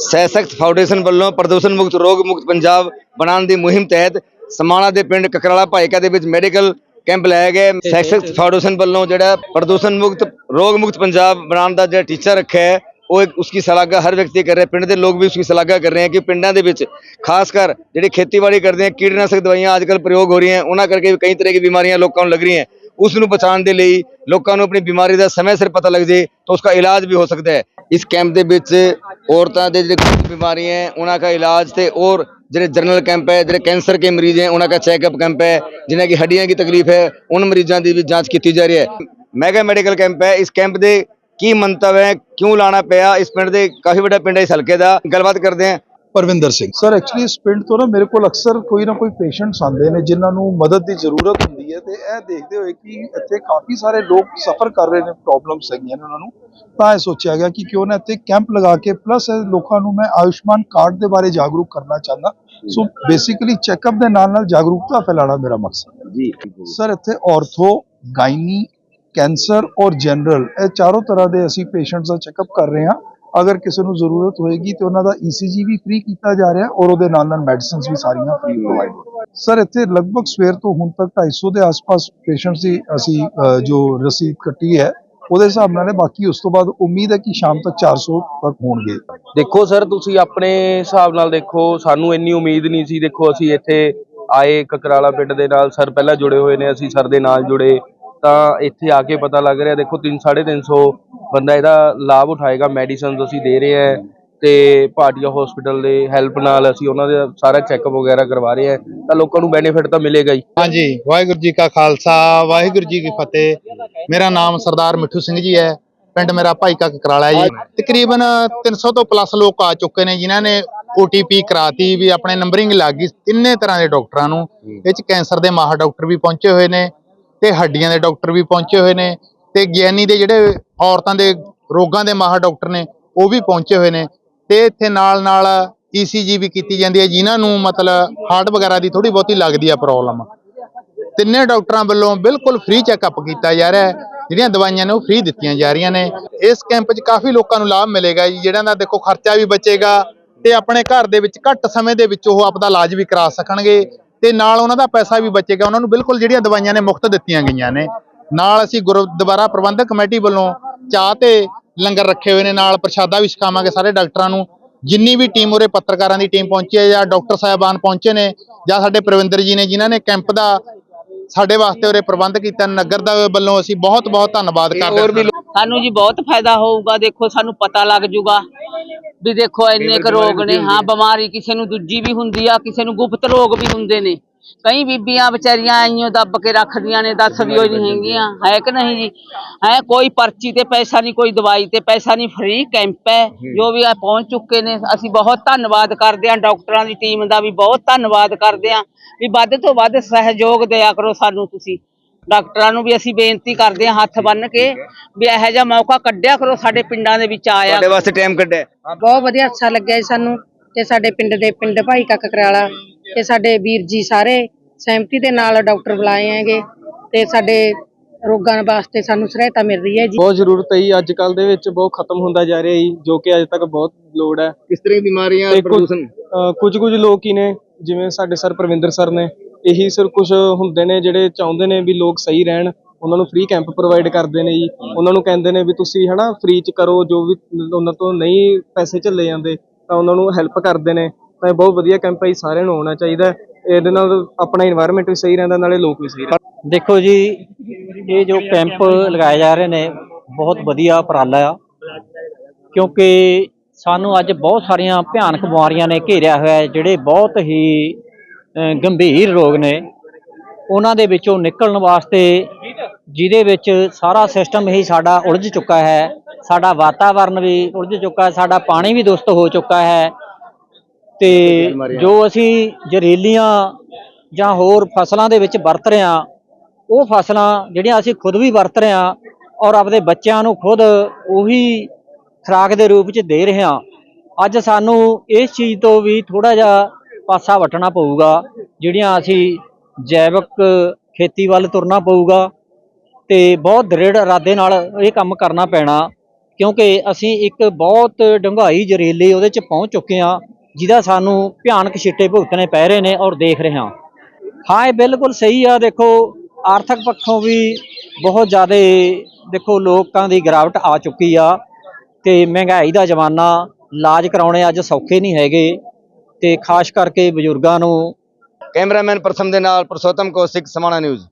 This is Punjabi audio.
ਸਹਿਸਖਤ ਫਾਊਂਡੇਸ਼ਨ ਵੱਲੋਂ ਪ੍ਰਦੂਸ਼ਣ ਮੁਕਤ, ਰੋਗ ਮੁਕਤ ਪੰਜਾਬ ਬਣਾਉਣ ਦੀ ਮੁਹਿੰਮ ਤਹਿਤ ਸਮਾਣਾ ਦੇ ਪਿੰਡ ਕਕਰਾਲਾ ਭਾਈਕਾ ਦੇ ਵਿੱਚ ਮੈਡੀਕਲ ਕੈਂਪ ਲਾਇਆ ਗਿਆ ਹੈ। ਸਹਿਸਖਤ ਫਾਊਂਡੇਸ਼ਨ ਵੱਲੋਂ ਜਿਹੜਾ ਪ੍ਰਦੂਸ਼ਣ ਮੁਕਤ, ਰੋਗ ਮੁਕਤ ਪੰਜਾਬ ਬਣਾਉਣ ਦਾ ਜਿਹੜਾ ਟੀਚਾ ਰੱਖਿਆ ਹੈ, ਉਹ ਇੱਕ ਉਸकी ਸ਼ਲਾਘਾ ਹਰ ਵਿਅਕਤੀ ਕਰ ਰਿਹਾ ਪਿੰਡ ਦੇ ਲੋਕ ਵੀ ਉਸकी ਸ਼ਲਾਘਾ ਕਰ ਰਹੇ ਹਨ ਕਿ ਪਿੰਡਾਂ ਦੇ ਵਿੱਚ ਖਾਸ ਕਰ ਜਿਹੜੇ ਖੇਤੀਬਾੜੀ ਕਰਦੇ ਆ ਕੀਟਨਾਸ਼ਕ ਦਵਾਈਆਂ ਅੱਜਕੱਲ ਪ੍ਰਯੋਗ ਹੋ ਰਹੀਆਂ ਉਹਨਾਂ ਕਰਕੇ ਵੀ ਕਈ ਤਰ੍ਹਾਂ ਦੀ ਬਿਮਾਰੀਆਂ ਲੋਕਾਂ ਨੂੰ ਲੱਗ ਰਹੀਆਂ ਉਸ ਨੂੰ ਬਚਾਉਣ ਦੇ ਲਈ ਲੋਕਾਂ ਨੂੰ ਆਪਣੀ ਬਿਮਾਰੀ ਦਾ ਸਮੇਂ ਸਿਰ ਪਤਾ ਲੱਗ ਜੇ ਤਾਂ ਉਸ ਦਾ ਇਲਾਜ ਵੀ ਹੋ ਸਕਦਾ ਹੈ। ਇਸ ਕੈਂਪ ਦੇ ਵਿੱਚ ਔਰਤਾਂ ਦੇ ਜਿਹੜੇ ਬਿਮਾਰੀਆਂ ਹੈ, ਉਹਨਾਂ ਦਾ ਇਲਾਜ ਤੇ ਔਰ ਜਿਹੜੇ ਜਨਰਲ ਕੈਂਪ ਹੈ, ਜਿਹੜੇ ਕੈਂਸਰ ਕੇ ਮਰੀਜ਼ ਹੈ, ਉਹਨਾਂ ਦਾ ਚੈੱਕਅਪ ਕੈਂਪ ਹੈ ਜਿਨ੍ਹਾਂ ਦੀ ਹੱਡੀਆਂ ਦੀ ਤਕਲੀਫ ਹੈ, ਉਹਨਾਂ ਮਰੀਜ਼ਾਂ ਦੀ ਵੀ ਜਾਂਚ ਕੀਤੀ ਜਾ ਰਹੀ ਹੈ। ਮੈਗਾ ਮੈਡੀਕਲ ਕੈਂਪ ਹੈ। ਇਸ ਕੈਂਪ ਦੇ ਕੀ ਮੰਤਵ ਹੈ, ਕਿਉਂ ਲਾਣਾ ਪਿਆ? ਇਸ ਪਿੰਡ ਦੇ ਕਾਫੀ ਵੱਡਾ ਪਿੰਡ ਹੈ ਇਸ ਹਲਕੇ ਦਾ। ਗੱਲਬਾਤ ਕਰਦੇ ਹਾਂ। ਪਰਵਿੰਦਰ ਸਿੰਘ। ਸਰ ਐਕਚੁਅਲੀ ਇਸ ਪਿੰਡ ਤੋਂ ਨਾ ਮੇਰੇ ਕੋਲ ਅਕਸਰ ਕੋਈ ਨਾ ਕੋਈ ਪੇਸ਼ੈਂਟਸ ਆਉਂਦੇ ਨੇ ਜਿਨ੍ਹਾਂ ਨੂੰ ਮਦਦ ਦੀ ਜ਼ਰੂਰਤ ਹੁੰਦੀ ਹੈ ਤੇ ਇਹ ਦੇਖਦੇ ਹੋਏ ਕਿ ਇੱਥੇ ਕਾਫੀ ਸਾਰੇ ਲੋਕ ਸਫਰ ਕਰ ਰਹੇ ਨੇ ਪ੍ਰੋਬਲਮਸ ਹੈਗੀਆਂ ਨੇ ਉਹਨਾਂ ਨੂੰ। ਤਾਂ ਇਹ ਸੋਚਿਆ ਗਿਆ ਕਿ ਕਿਉਂ ਨਾ ਇੱਥੇ ਕੈਂਪ ਲਗਾ ਕੇ ਪਲੱਸ ਲੋਕਾਂ ਨੂੰ ਮੈਂ ਆਯੁਸ਼ਮਾਨ ਕਾਰਡ ਦੇ ਬਾਰੇ ਜਾਗਰੂਕ ਕਰਨਾ ਚਾਹੁੰਦਾ। ਸੋ ਬੇਸਿਕਲੀ ਚੈੱਕਅਪ ਦੇ ਨਾਲ ਨਾਲ ਜਾਗਰੂਕਤਾ ਫੈਲਾਉਣਾ ਮੇਰਾ ਮਕਸਦ ਹੈ। ਜੀ ਸਰ ਇੱਥੇ ਆਰਥੋ ਗਾਇਨੀ ਕੈਂਸਰ ਔਰ ਜਨਰਲ ਇਹ ਚਾਰੋਂ ਤਰ੍ਹਾਂ ਦੇ ਅਸੀਂ ਪੇਸ਼ੈਂਟਸ ਦਾ ਚੈੱਕਅਪ ਕਰ ਰਹੇ ਹਾਂ। ਅਗਰ ਕਿਸੇ ਨੂੰ ਜ਼ਰੂਰਤ ਹੋਏਗੀ ਤੇ ਉਹਨਾਂ ਦਾ ECG ਵੀ ਫ੍ਰੀ ਕੀਤਾ ਜਾ ਰਿਹਾ ਔਰ ਉਹਦੇ ਨਾਲ ਨਾਲ ਮੈਡੀਸਿਨਸ ਵੀ ਸਾਰੀਆਂ ਫ੍ਰੀ ਪ੍ਰੋਵਾਈਡ ਸਰ ਇੱਥੇ ਲਗਭਗ ਸਵੇਰ ਤੋਂ ਹੁਣ ਤੱਕ 250 ਦੇ ਆਸ-ਪਾਸ ਪੇਸ਼ੈਂਟਸ ਦੀ ਅਸੀਂ ਜੋ ਰਸੀਦ ਕੱਟੀ ਹੈ, ਉਹਦੇ ਹਿਸਾਬ ਨਾਲ ਬਾਕੀ ਉਸ ਤੋਂ ਬਾਅਦ ਉਮੀਦ ਹੈ ਕਿ ਸ਼ਾਮ ਤੱਕ 400 ਤੱਕ ਹੋਣਗੇ। ਦੇਖੋ ਸਰ, ਤੁਸੀਂ ਆਪਣੇ ਹਿਸਾਬ ਨਾਲ ਦੇਖੋ, ਸਾਨੂੰ ਇੰਨੀ ਉਮੀਦ ਨਹੀਂ ਸੀ। ਦੇਖੋ, ਅਸੀਂ ਇੱਥੇ ਆਏ ਕਕਰਾਲਾ ਪਿੰਡ ਦੇ ਨਾਲ, ਸਰ ਪਹਿਲਾਂ ਜੁੜੇ ਹੋਏ ਨੇ, ਅਸੀਂ ਸਰ ਦੇ ਨਾਲ ਜੁੜੇ। ਤਾਂ ਇੱਥੇ ਆ ਕੇ ਪਤਾ ਲੱਗ ਰਿਹਾ ਦੇਖੋ 3 350 ਬੰਦਾ ਇਹਦਾ ਲਾਭ ਉਠਾਏਗਾ ਮੈਡੀਸਿਨਸ ਅਸੀਂ ਦੇ ਰਹੇ ਹਾਂ ਤੇ ਭਾਟੀਆ ਹਸਪੀਟਲ ਦੇ ਹੈਲਪ ਨਾਲ ਅਸੀਂ ਉਹਨਾਂ ਦਾ ਸਾਰਾ ਚੈੱਕਅਪ ਵਗੈਰਾ ਕਰਵਾ ਰਹੇ ਹਾਂ ਤਾਂ ਲੋਕਾਂ ਨੂੰ ਬੈਨੀਫਿਟ ਤਾਂ ਮਿਲੇਗਾ ਹੀ। ਹਾਂਜੀ ਵਾਹਿਗੁਰੂ ਜੀ ਕਾ ਖਾਲਸਾ ਵਾਹਿਗੁਰੂ ਜੀ ਕੀ ਫਤਿਹ। ਮੇਰਾ ਨਾਮ ਸਰਦਾਰ ਮਿੱਠੂ ਸਿੰਘ ਜੀ ਹੈ ਪਿੰਡ ਮੇਰਾ ਭਾਈ ਕਾ ਕਕਰਾਲਾ ਜੀ। ਤਕਰੀਬਨ 300 ਤੋਂ ਪਲੱਸ ਲੋਕ ਆ ਚੁੱਕੇ ਨੇ ਜਿਨ੍ਹਾਂ ਨੇ OTP ਕਰਾਤੀ ਵੀ ਆਪਣੇ ਨੰਬਰਿੰਗ ਲੱਗ ਗਈ ਤਿੰਨੇ ਤਰ੍ਹਾਂ ਦੇ ਡਾਕਟਰਾਂ ਨੂੰ। ਇਹ ਚ ਕੈਂਸਰ ਦੇ ਮਾਹਰ ਡਾਕਟਰ ਵੀ ਪਹੁੰਚੇ ਹੋਏ ਨੇ ਤੇ ਹੱਡੀਆਂ ਦੇ ਡਾਕਟਰ ਵੀ ਪਹੁੰਚੇ ਹੋਏ ਨੇ ਤੇ ਗਿਆਨੀ ਦੇ ਜਿਹੜੇ ਔਰਤਾਂ ਦੇ ਰੋਗਾਂ ਦੇ ਮਾਹਰ ਡਾਕਟਰ ਨੇ, ਉਹ ਵੀ ਪਹੁੰਚੇ ਹੋਏ ਨੇ ਤੇ ਇੱਥੇ ਨਾਲ ਨਾਲ ECG ਵੀ ਕੀਤੀ ਜਾਂਦੀ ਹੈ, ਜਿਨ੍ਹਾਂ ਨੂੰ ਮਤਲਬ ਹਾਰਟ ਵਗੈਰਾ ਦੀ ਥੋੜੀ ਬਹੁਤੀ ਲੱਗਦੀ ਆ ਪ੍ਰੋਬਲਮ ਤਿੰਨੇ ਡਾਕਟਰਾਂ ਵੱਲੋਂ ਬਿਲਕੁਲ ਫ੍ਰੀ ਚੈੱਕਅਪ ਕੀਤਾ ਜਾ ਰਿਹਾ ਹੈ, ਜਿਹੜੀਆਂ ਦਵਾਈਆਂ ਨੇ ਉਹ ਫ੍ਰੀ ਦਿੱਤੀਆਂ ਜਾ ਰਹੀਆਂ ਨੇ। ਇਸ ਕੈਂਪ 'ਚ ਕਾਫੀ ਲੋਕਾਂ ਨੂੰ ਲਾਭ ਮਿਲੇਗਾ ਜੀ ਜਿਹੜਾ ਦਾ ਦੇਖੋ ਖਰਚਾ ਵੀ ਬਚੇਗਾ ਤੇ ਆਪਣੇ ਘਰ ਦੇ ਵਿੱਚ ਘੱਟ ਸਮੇਂ ਦੇ ਵਿੱਚ ਉਹ ਆਪਦਾ ਇਲਾਜ ਵੀ ਕਰਾ ਸਕਣਗੇ। ਤੇ ਨਾਲ ਉਹਨਾਂ ਦਾ ਪੈਸਾ ਵੀ ਬਚੇਗਾ। ਉਹਨਾਂ ਨੂੰ ਬਿਲਕੁਲ ਜਿਹੜੀਆਂ ਦਵਾਈਆਂ ਨੇ ਮੁਫਤ ਦਿੱਤੀਆਂ ਗਈਆਂ ਨੇ। ਨਾਲ ਅਸੀਂ ਗੁਰਦੁਆਰਾ ਪ੍ਰਬੰਧਕ ਕਮੇਟੀ ਵੱਲੋਂ ਚਾਹ ਤੇ ਲੰਗਰ ਰੱਖੇ ਹੋਏ ਨੇ। ਨਾਲ ਪ੍ਰਸ਼ਾਦਾ ਵੀ ਛਕਾਵਾਂਗੇ ਸਾਰੇ ਡਾਕਟਰਾਂ ਨੂੰ। ਜਿੰਨੀ ਵੀ ਟੀਮ ਉਰੇ ਪੱਤਰਕਾਰਾਂ ਦੀ ਟੀਮ ਪਹੁੰਚੀ ਹੈ ਜਾਂ ਡਾਕਟਰ ਸਾਹਿਬਾਨ ਪਹੁੰਚੇ ਨੇ ਜਾਂ ਸਾਡੇ ਪ੍ਰਵਿੰਦਰ ਜੀ ਨੇ ਜਿਨ੍ਹਾਂ ਨੇ ਕੈਂਪ ਦਾ ਸਾਡੇ ਵਾਸਤੇ ਉਰੇ ਪ੍ਰਬੰਧ ਕੀਤਾ ਨਗਰ ਦਾ ਵੱਲੋਂ ਅਸੀਂ ਬਹੁਤ ਬਹੁਤ ਧੰਨਵਾਦ ਕਰਦੇ ਹਾਂ ਸਾਨੂੰ ਜੀ ਬਹੁਤ ਫਾਇਦਾ ਹੋਊਗਾ। ਦੇਖੋ ਸਾਨੂੰ ਪਤਾ ਲੱਗ ਜੂਗਾ। ਵੀ ਦੇਖੋ ਇੰਨੇ ਕੁ ਰੋਗ ਨੇ ਹਾਂ ਬਿਮਾਰੀ ਕਿਸੇ ਨੂੰ ਦੂਜੀ ਵੀ ਹੁੰਦੀ ਆ ਕਿਸੇ ਨੂੰ ਗੁਪਤ ਰੋਗ ਵੀ ਹੁੰਦੇ ਨੇ। ਕਈ ਬੀਬੀਆਂ ਵਿਚਾਰੀਆਂ ਆਈਆਂ ਦੱਬ ਕੇ ਰੱਖਦੀਆਂ ਨੇ ਦੱਸਦੀ ਹੋਈ ਨਹੀਂ ਹੈਗੀਆਂ। ਹੈ। ਕਿ ਨਹੀਂ ਜੀ? ਹੈ ਕੋਈ ਪਰਚੀ ਤੇ ਪੈਸਾ ਨਹੀਂ ਕੋਈ ਦਵਾਈ ਤੇ ਪੈਸਾ ਨਹੀਂ ਫ੍ਰੀ ਕੈਂਪ ਹੈ। ਜੋ ਵੀ ਆ ਪਹੁੰਚ ਚੁੱਕੇ ਨੇ। ਅਸੀਂ ਬਹੁਤ ਧੰਨਵਾਦ ਕਰਦੇ ਹਾਂ ਡਾਕਟਰਾਂ ਦੀ ਟੀਮ ਦਾ ਵੀ ਬਹੁਤ ਧੰਨਵਾਦ ਕਰਦੇ ਹਾਂ। ਵੀ ਵੱਧ ਤੋਂ ਵੱਧ ਸਹਿਯੋਗ ਦਿਆ ਕਰੋ ਸਾਨੂੰ ਤੁਸੀਂ। ਡਾਕਟਰਾਂ ਨੂੰ ਵੀ ਅਸੀਂ ਬੇਨਤੀ ਕਰਦੇ ਹਾਂ ਹੱਥ ਬੰਨ ਕੇ ਵੀ ਇਹੋ ਜਿਹਾ ਮੌਕਾ ਕੱਢਿਆ ਕਰੋ ਸਾਡੇ ਪਿੰਡਾਂ ਦੇ ਵਿੱਚ ਆਇਆ। ਤੁਹਾਡੇ ਵਾਸਤੇ ਟਾਈਮ ਕੱਢਿਆ। ਬਹੁਤ ਵਧੀਆ ਅੱਛਾ ਲੱਗਿਆ ਜੀ ਸਾਨੂੰ ਤੇ ਸਾਡੇ ਪਿੰਡ ਦੇ ਪਿੰਡ ਭਾਈ ਕੱਕ ਕਰਾਲਾ ਤੇ ਸਾਡੇ ਵੀਰ ਜੀ ਸਾਰੇ ਸਹਿਮਤੀ ਦੇ ਨਾਲ ਡਾਕਟਰ ਬੁਲਾਏ ਹੈਗੇ ਤੇ ਸਾਡੇ ਰੋਗਾਂ ਵਾਸਤੇ ਸਾਨੂੰ ਸਹਾਇਤਾ ਮਿਲ ਰਹੀ ਹੈ ਜੀ। ਬਹੁਤ ਜ਼ਰੂਰਤ ਹੈ ਜੀ। ਅੱਜ ਕੱਲ ਦੇ ਵਿੱਚ ਬਹੁਤ ਖਤਮ ਹੁੰਦਾ ਜਾ ਰਿਹਾ ਜੀ ਜੋ ਕਿ ਅੱਜ ਤੱਕ ਬਹੁਤ ਲੋੜ ਹੈ। ਕਿਸ ਤਰ੍ਹਾਂ ਦੀ ਬਿਮਾਰੀਆਂ ਤੇ ਕੁਝ- ਪ੍ਰਦੂਸ਼ਣ ਅਹ ਕੁਝ ਕੁਝ ਲੋਕ ਹੀ ਨੇ ਜਿਵੇਂ ਸਾਡੇ ਸਰ ਪ੍ਰਵਿੰਦਰ ਸਰ ਨੇ ਇਹੀ ਸਰ ਕੁਝ ਹੁੰਦੇ ਨੇ ਜਿਹੜੇ ਚਾਹੁੰਦੇ ਨੇ ਵੀ ਲੋਕ ਸਹੀ ਰਹਿਣ ਉਹਨਾਂ ਨੂੰ ਫ੍ਰੀ ਕੈਂਪ ਪ੍ਰੋਵਾਈਡ ਕਰਦੇ ਨੇ ਜੀ। ਉਹਨਾਂ ਨੂੰ ਕਹਿੰਦੇ ਨੇ ਵੀ ਤੁਸੀਂ ਹਨਾ ਫ੍ਰੀ ਚ ਕਰੋ ਜੋ ਵੀ ਉਹਨਾਂ ਤੋਂ ਨਹੀਂ ਪੈਸੇ ਝੱਲੇ ਜਾਂਦੇ ਤਾਂ ਉਹਨਾਂ ਨੂੰ ਹੈਲਪ ਕਰਦੇ ਨੇ। ਤਾਂ ਇਹ ਬਹੁਤ ਵਧੀਆ ਕੈਂਪ ਹੈ ਜੀ, ਸਾਰਿਆਂ ਨੂੰ ਆਉਣਾ ਚਾਹੀਦਾ ਇਹਦੇ ਨਾਲ ਆਪਣਾ ਇਨਵਾਇਰਨਮੈਂਟ ਵੀ ਸਹੀ ਰਹਿੰਦਾ ਨਾਲੇ ਲੋਕ ਵੀ ਸਹੀ ਰਹਿੰਦੇ। ਦੇਖੋ ਜੀ ਇਹ ਜੋ ਕੈਂਪ ਲਗਾਏ ਜਾ ਰਹੇ ਨੇ ਬਹੁਤ ਵਧੀਆ ਉਪਰਾਲਾ ਆ। ਕਿਉਂਕਿ ਸਾਨੂੰ ਅੱਜ ਬਹੁਤ ਸਾਰੀਆਂ ਭਿਆਨਕ ਬਿਮਾਰੀਆਂ ਨੇ ਘੇਰਿਆ ਹੋਇਆ ਹੈ ਜਿਹੜੇ ਬਹੁਤ ਹੀ ਗੰਭੀਰ ਰੋਗ ਨੇ। ਉਹਨਾਂ ਦੇ ਵਿੱਚੋਂ ਨਿਕਲਣ ਵਾਸਤੇ ਜਿਹਦੇ ਵਿੱਚ ਸਾਰਾ ਸਿਸਟਮ ਹੀ ਸਾਡਾ ਉਲਝ ਚੁੱਕਾ ਹੈ। ਸਾਡਾ ਵਾਤਾਵਰਨ ਵੀ ਉਲਝ ਚੁੱਕਾ ਹੈ, ਸਾਡਾ ਪਾਣੀ ਵੀ ਦੁਸਤ ਹੋ ਚੁੱਕਾ ਹੈ। ਤੇ ਜੋ ਅਸੀਂ ਜ਼ਹਿਰੀਲੀਆਂ ਜਾਂ ਹੋਰ ਫਸਲਾਂ ਦੇ ਵਿੱਚ ਵਰਤ ਰਹੇ ਹਾਂ, ਉਹ ਫਸਲਾਂ ਜਿਹੜੀਆਂ ਅਸੀਂ ਖੁਦ ਵੀ ਵਰਤ ਰਹੇ ਹਾਂ ਔਰ ਆਪਦੇ ਬੱਚਿਆਂ ਨੂੰ ਖੁਦ ਉਹੀ ਖੁਰਾਕ ਦੇ ਰੂਪ 'ਚ ਦੇ ਰਹੇ ਹਾਂ। ਅੱਜ ਸਾਨੂੰ ਇਸ ਚੀਜ਼ ਤੋਂ ਵੀ ਥੋੜਾ ਜਿਹਾ ਪਾਸਾ ਵਟਣਾ ਪਊਗਾ, ਜਿਹੜੀਆਂ ਅਸੀਂ ਜੈਵਿਕ ਖੇਤੀ ਵੱਲ ਤੁਰਨਾ ਪਊਗਾ ਤੇ ਬਹੁਤ ਦ੍ਰਿੜ ਇਰਾਦੇ ਨਾਲ ਇਹ ਕੰਮ ਕਰਨਾ ਪੈਣਾ, ਕਿਉਂਕਿ ਅਸੀਂ ਇੱਕ ਬਹੁਤ ਡੂੰਘਾਈ ਜ਼ਰੀਲੀ ਉਹਦੇ ਚ ਪਹੁੰਚ ਚੁੱਕੇ ਹਾਂ, ਜਿਹਦਾ ਸਾਨੂੰ ਭਿਆਨਕ ਛਿੱਟੇ ਭੁਗਤਣੇ ਪੈ ਰਹੇ ਨੇ ਔਰ ਦੇਖ ਰਹੇ ਹਾਂ। ਹਾਂ, ਇਹ ਬਿਲਕੁਲ ਸਹੀ ਆ, ਦੇਖੋ, ਆਰਥਿਕ ਪੱਖੋਂ ਵੀ ਬਹੁਤ ਜ਼ਿਆਦਾ, ਦੇਖੋ, ਲੋਕਾਂ ਦੀ ਗਿਰਾਵਟ ਆ ਚੁੱਕੀ ਆ ਤੇ ਮਹਿੰਗਾਈ ਦਾ ਜ਼ਮਾਨਾ, ਇਲਾਜ ਕਰਾਉਣੇ ਅੱਜ ਸੌਖੇ ਨਹੀਂ ਹੈਗੇ। ਤੇ ਖਾਸ ਕਰਕੇ ਬਜ਼ੁਰਗਾਂ ਨੂੰ ਕੈਮਰਾਮੈਨ ਪ੍ਰਥਮ ਦੇ ਨਾਲ ਪ੍ਰਸੋਤਮ ਕੌਸ਼ਿਕ ਸਮਾਣਾ ਨਿਊਜ਼।